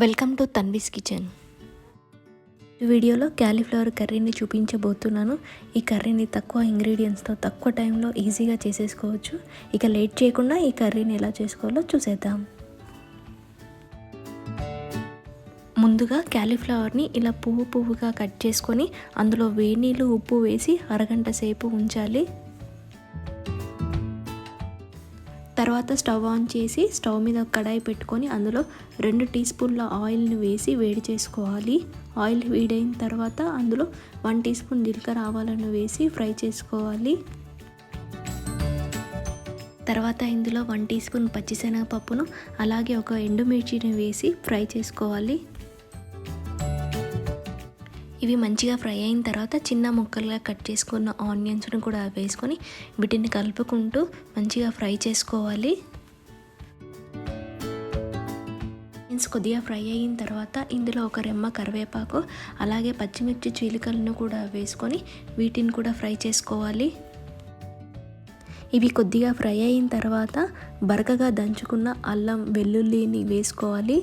Welcome to Tanvi's kitchen. ఈ వీడియోలో cauliflower కర్రీని చూపించబోతున్నాను. ఈ కర్రీని తక్కువ ఇంగ్రీడియంట్స్తో తక్కువ టైంలో ఈజీగా చేసేసుకోవచ్చు. ఇక లేట్ చేయకుండా ఈ కర్రీని ఎలా చేసుకోవాలో చూసేద్దాం. ముందుగా క్యాలీఫ్లవర్ని ఇలా పువ్వు పువ్వుగా కట్ చేసుకొని అందులో వేడి నీళ్ళు ఉప్పు వేసి అరగంట సేపు ఉంచాలి. తర్వాత స్టవ్ ఆన్ చేసి స్టవ్ మీద కడాయి పెట్టుకొని అందులో రెండు టీ స్పూన్ల ఆయిల్ని వేసి వేడి చేసుకోవాలి. ఆయిల్ వేడైన తర్వాత అందులో వన్ టీ స్పూన్ జీలకర్ర ఆవాలను వేసి ఫ్రై చేసుకోవాలి. తర్వాత ఇందులో వన్ టీ స్పూన్ పచ్చిశనగపప్పును అలాగే ఒక ఎండుమిర్చిని వేసి ఫ్రై చేసుకోవాలి. ఇవి మంచిగా ఫ్రై అయిన తర్వాత చిన్న ముక్కలుగా కట్ చేసుకున్న ఆనియన్స్ను కూడా వేసుకొని వీటిని కలుపుకుంటూ మంచిగా ఫ్రై చేసుకోవాలి. ఆనియన్స్ కొద్దిగా ఫ్రై అయిన తర్వాత ఇందులో ఒక రెమ్మ కరివేపాకు అలాగే పచ్చిమిర్చి చీలికలను కూడా వేసుకొని వీటిని కూడా ఫ్రై చేసుకోవాలి. ఇవి కొద్దిగా ఫ్రై అయిన తర్వాత బరకగా దంచుకున్న అల్లం వెల్లుల్లిని వేసుకోవాలి.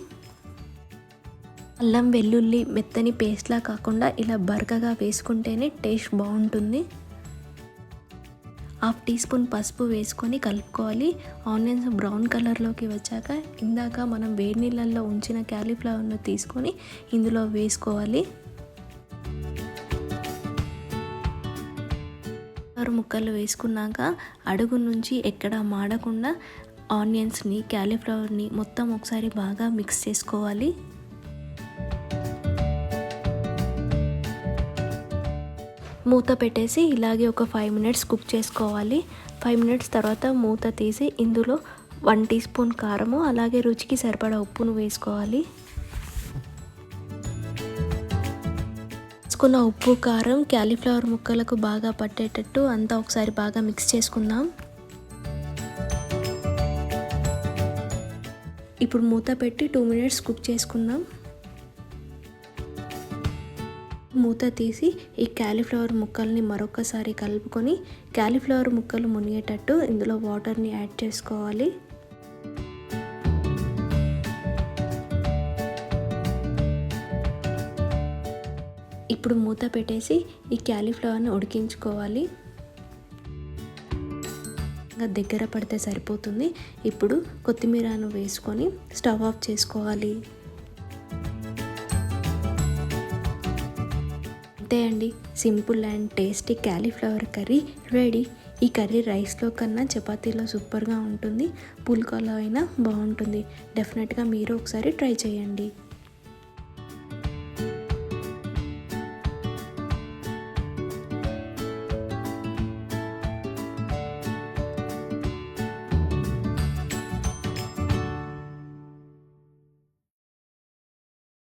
అల్లం వెల్లుల్లి మెత్తని పేస్ట్లా కాకుండా ఇలా బరకగా వేసుకుంటేనే టేస్ట్ బాగుంటుంది. హాఫ్ టీ స్పూన్ పసుపు వేసుకొని కలుపుకోవాలి. ఆనియన్స్ బ్రౌన్ కలర్లోకి వచ్చాక ఇందాక మనం వేడి నీళ్ళల్లో ఉంచిన క్యాలీఫ్లవర్ను తీసుకొని ఇందులో వేసుకోవాలి. ముక్కలు వేసుకున్నాక అడుగు నుంచి ఎక్కడ మాడకుండా ఆనియన్స్ని క్యాలీఫ్లవర్ని మొత్తం ఒకసారి బాగా మిక్స్ చేసుకోవాలి. మూత పెట్టేసి ఇలాగే ఒక ఫైవ్ మినిట్స్ కుక్ చేసుకోవాలి. ఫైవ్ మినిట్స్ తర్వాత మూత తీసి ఇందులో వన్ టీ స్పూన్ కారము అలాగే రుచికి సరిపడా ఉప్పును వేసుకోవాలి. వేసుకున్న ఉప్పు కారం క్యాలీఫ్లవర్ ముక్కలకు బాగా పట్టేటట్టు అంతా ఒకసారి బాగా మిక్స్ చేసుకుందాం. ఇప్పుడు మూత పెట్టి టూ మినిట్స్ కుక్ చేసుకుందాం. మూత తీసి ఈ క్యాలీఫ్లవర్ ముక్కల్ని మరొకసారి కలుపుకొని క్యాలీఫ్లవర్ ముక్కలు మునిగేటట్టు ఇందులో వాటర్ని యాడ్ చేసుకోవాలి. ఇప్పుడు మూత పెట్టేసి ఈ క్యాలీఫ్లవర్ని ఉడికించుకోవాలి. దగ్గర పడితే సరిపోతుంది. ఇప్పుడు కొత్తిమీరను వేసుకొని స్టవ్ ఆఫ్ చేసుకోవాలి. అంతే అండి. Simple and tasty cauliflower curry ready. ఈ కర్రీ రైస్లో కన్నా చపాతీలో సూపర్గా ఉంటుంది. పుల్కాలో అయినా బాగుంటుంది. డెఫినెట్గా మీరు ఒకసారి ట్రై చేయండి.